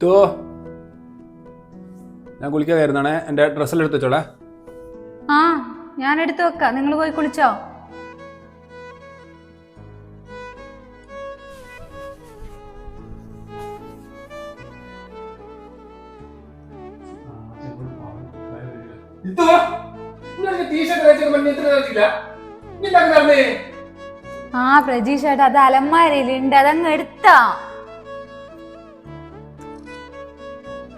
ഇത്തോ ഞാൻ കുളിക്കാൻ കയറുന്നാണ് എന്റെ ഡ്രസ്സെല്ലാം എടുത്ത് വെച്ചോളെ. ആ ഞാൻ എടുത്തു വെക്ക. നിങ്ങൾ പോയി കുളിച്ചോ? ആ പ്രജീഷ് ഏട്ടാ അത് അലമാരയിലുണ്ട്. അതങ്ങ് എടുത്താ?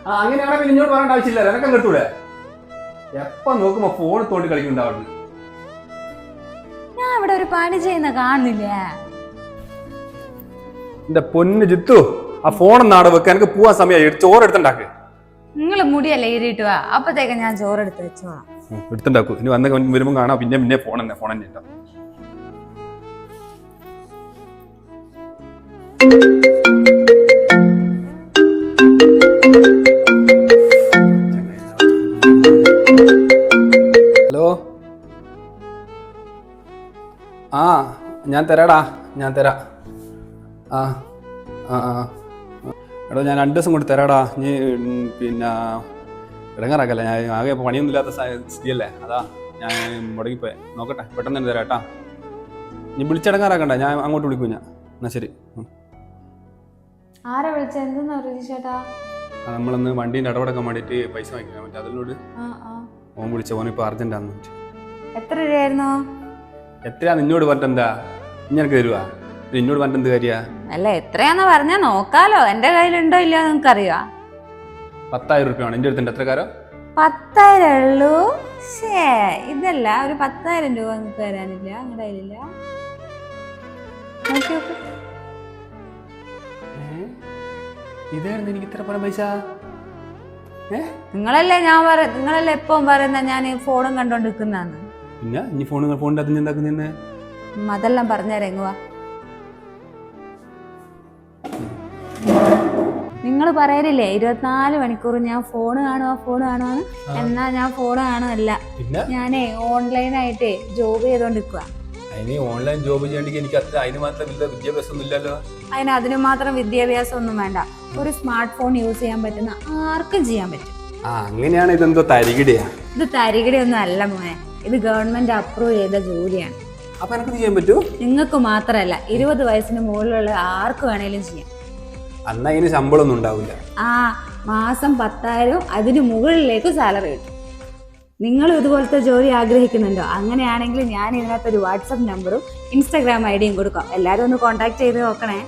ആ അങ്ങനെയാണെങ്കിൽ നിന്നോട് പറയേണ്ട ആവശ്യമില്ല എനക്കം കിട്ടൂടെ? എപ്പം നോക്കുമ്പോ ഫോൺ തോണ്ടി കളിക്കുന്നുണ്ടാവുന്നു ഞാൻ ഇവിടെ ഒരു പണി ചെയ്യുന്ന കാണുന്നില്ലേ? എന്റെ പൊന്ന് ജിത്തു ആ ഫോൺ നാട് വെക്കാൻ എനിക്ക് പോവാൻ സമയമായി ചോറ് എടുത്തുണ്ടാക്ക്. നിങ്ങൾ മുടിയല്ലേ ഈരിട്ട് വാ. അപ്പത്തേക്ക് ഞാൻ ചോറ് എടുത്ത് വെച്ചോളാം. എടുത്തുണ്ടാക്കൂ. ഇനി വന്ന വരുമ്പോൾ കാണാം. പിന്നെ പിന്നെ ഫോൺ തന്നെ ഫോൺ തന്നെ ഉണ്ടാവും ആ ഞാൻ തരാടാ ഞാൻ തരാ. ആ ആ ആ എടോ ഞാൻ രണ്ട് ദിവസം കൊണ്ട് തരാടാ. നീ പിന്നെ ഇടങ്ങാറാക്കല്ലേ? ഞാൻ ആകെ ഇപ്പോൾ പണിയൊന്നുമില്ലാത്ത ഇല്ലാത്ത സ്ഥിതിയല്ലേ? അതാ ഞാൻ മുടങ്ങിപ്പോയെ. നോക്കട്ടെ പെട്ടെന്ന് തന്നെ തരാം കേട്ടാ നീ വിളിച്ചിടങ്ങാറാക്കണ്ട ഞാൻ അങ്ങോട്ട് വിളിക്കും ഞാൻ. എന്നാ ശരി. ആരാ വിളിച്ച? എന്തെന്നാ പ്രജീഷേട്ടാ നമ്മളൊന്ന് വണ്ടീന്റെ ഇടപെടക്കാൻ വേണ്ടിയിട്ട് പൈസ വാങ്ങിക്കാൻ പറ്റും അതിനോട് ഓൻ വിളിച്ച ഓൻ ഇപ്പോൾ അർജന്റാന്ന് എത്ര രൂപയായിരുന്നു? എത്രയാ നിന്നോട് പറഞ്ഞിട്ടെന്താ? ഇനി എനിക്ക് തരുവാ നിന്നോട് പറഞ്ഞിട്ട് എന്ത് കാര്യാ? അല്ല എത്രയാന്ന് പറഞ്ഞാ? നോക്കാലോ. എന്റെ കയ്യിലുണ്ടോ ഇല്ലയോ നിങ്ങൾക്ക് അറിയാ പത്തായിരം റുപ്യ ആണ് എന്റെ അടുത്തുണ്ട് എത്ര കാരോ പത്തായിരം ഉള്ളൂ. ഷേ ഇതല്ല ഒരു പത്തായിരം രൂപ നിങ്ങൾക്ക് തരാനില്ല നിങ്ങളുടെ കയ്യിലില്ല. ഇതായിരുന്നു എനിക്ക് ഇത്ര പണം പൈസ. നിങ്ങളല്ലേ ഞാൻ പറ നിങ്ങളല്ലേ എപ്പം പറയുന്ന? ഞാൻ ഫോണും കണ്ടോണ്ടിരിക്കുന്നാന്ന് പിന്നെ ഇനി ഫോൺ ഫോണിന്റെ അത് എന്താക്കുന്നേ ഉം, അതെല്ലാം പറഞ്ഞുതരാം എങ്ങുവാ നിങ്ങൾ പറയലില്ലേ ഇരുപത്തിനാല് മണിക്കൂർ ഞാൻ ഫോൺ കാണുക ഫോൺ കാണുവാണ് എന്നാ ഞാൻ ഫോൺ കാണുമല്ല ഞാനേ ഓൺലൈനായിട്ടേ ജോബ് ചെയ്തോണ്ടിരിക്കുക അതിന് ഓൺലൈൻ ജോബ് ചെയ്യണമെങ്കിൽ എനിക്ക് അത്ര അതിന് മാത്രം വിദ്യാഭ്യാസം ഒന്നും ഇല്ലല്ലോ അതിന് അതിന് മാത്രം വിദ്യാഭ്യാസം ഒന്നും വേണ്ട. ഒരു സ്മാർട്ട് ഫോൺ യൂസ് ചെയ്യാൻ പറ്റുന്ന ആർക്കും ചെയ്യാൻ പറ്റും. ആ അങ്ങനെയാണ് ഇതെന്തോ തരികിടയാ. ഇത് തരികിടയൊന്നും അല്ല മോനെ. ഇത് ഗവൺമെന്റ് അപ്രൂവ് ചെയ്ത ജോലിയാണ്. അപ്പൊ എനിക്ക് ചെയ്യാൻ പറ്റൂ? നിങ്ങൾക്ക് മാത്രമല്ല ഇരുപത് വയസ്സിന് മുകളിലുള്ള ആർക്ക് വേണേലും ചെയ്യാം. അന്ന് ഇനി ശമ്പളം ഒന്നും ഉണ്ടാവില്ല. ആ മാസം പത്തായിരം അതിന് മുകളിലേക്ക് സാലറി കിട്ടും. നിങ്ങൾ ഇതുപോലത്തെ ജോലി ആഗ്രഹിക്കുന്നുണ്ടോ? അങ്ങനെയാണെങ്കിൽ ഞാൻ ഇതിനകത്ത് ഒരു വാട്സപ്പ് നമ്പറും ഇൻസ്റ്റാഗ്രാം ഐ ഡിയും കൊടുക്കാം. എല്ലാവരും ഒന്ന് കോൺടാക്ട് ചെയ്ത് നോക്കണേ.